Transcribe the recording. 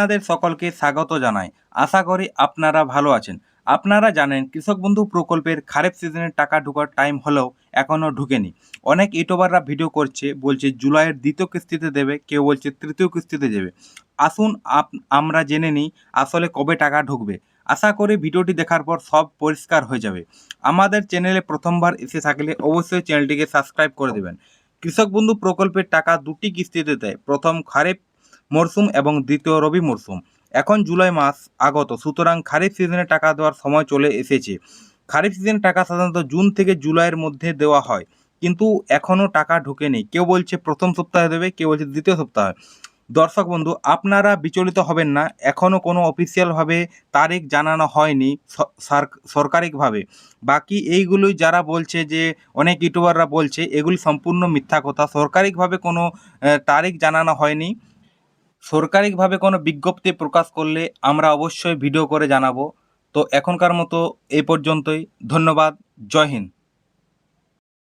আপনাদের সকলকে স্বাগত জানাই। আশা করি আপনারা ভালো আছেন। আপনারা জানেন, কৃষক বন্ধু প্রকল্পের খারিফ সিজনের টাকা ঢোকার টাইম হলেও এখনও ঢুকেনি। অনেক ইউটিউবাররা ভিডিও করছে, বলছে জুলাইয়ের দ্বিতীয় কিস্তিতে দেবে, কেউ বলছে তৃতীয় কিস্তিতে দেবে। আসুন আপ- আমরা জেনে নিই আসলে কবে টাকা ঢুকবে। আশা করি ভিডিওটি দেখার পর সব পরিষ্কার হয়ে যাবে। আমাদের চ্যানেলে প্রথমবার এসে থাকলে অবশ্যই চ্যানেলটিকে সাবস্ক্রাইব করে দেবেন। কৃষক বন্ধু প্রকল্পের টাকা দুটি কিস্তিতে দেয়। প্রথম খারিফ মরশুম এবং দ্বিতীয় রবি মরশুম এখন জুলাই মাস আগত, সুতরাং খারিফ সিজনে টাকা দেওয়ার সময় চলে এসেছে। খারিফ সিজনে টাকা সাধারণত জুন থেকে জুলাইয়ের মধ্যে দেওয়া হয়, কিন্তু এখনও টাকা ঢোকেনি। কেউ বলছে প্রথম সপ্তাহে দেবে, কেউ বলছে দ্বিতীয় সপ্তাহে। দর্শক বন্ধু, আপনারা বিচলিত হবেন না এখনও কোনো অফিসিয়ালভাবে তারিখ জানানো হয়নি স- সার- সরকারিকভাবে। বাকি এইগুলোই যারা বলছে যে, অনেক ইউটিউবাররা বলছে, এগুলি সম্পূর্ণ মিথ্যা কথা। সরকারিকভাবে কোনো তারিখ জানানো হয়নি। সরকারিকভাবে কোনো বিজ্ঞপ্তি প্রকাশ করলে আমরা অবশ্যই ভিডিও করে জানাব। তো এখনকার মতো এই পর্যন্তই। ধন্যবাদ। জয় হিন্দ।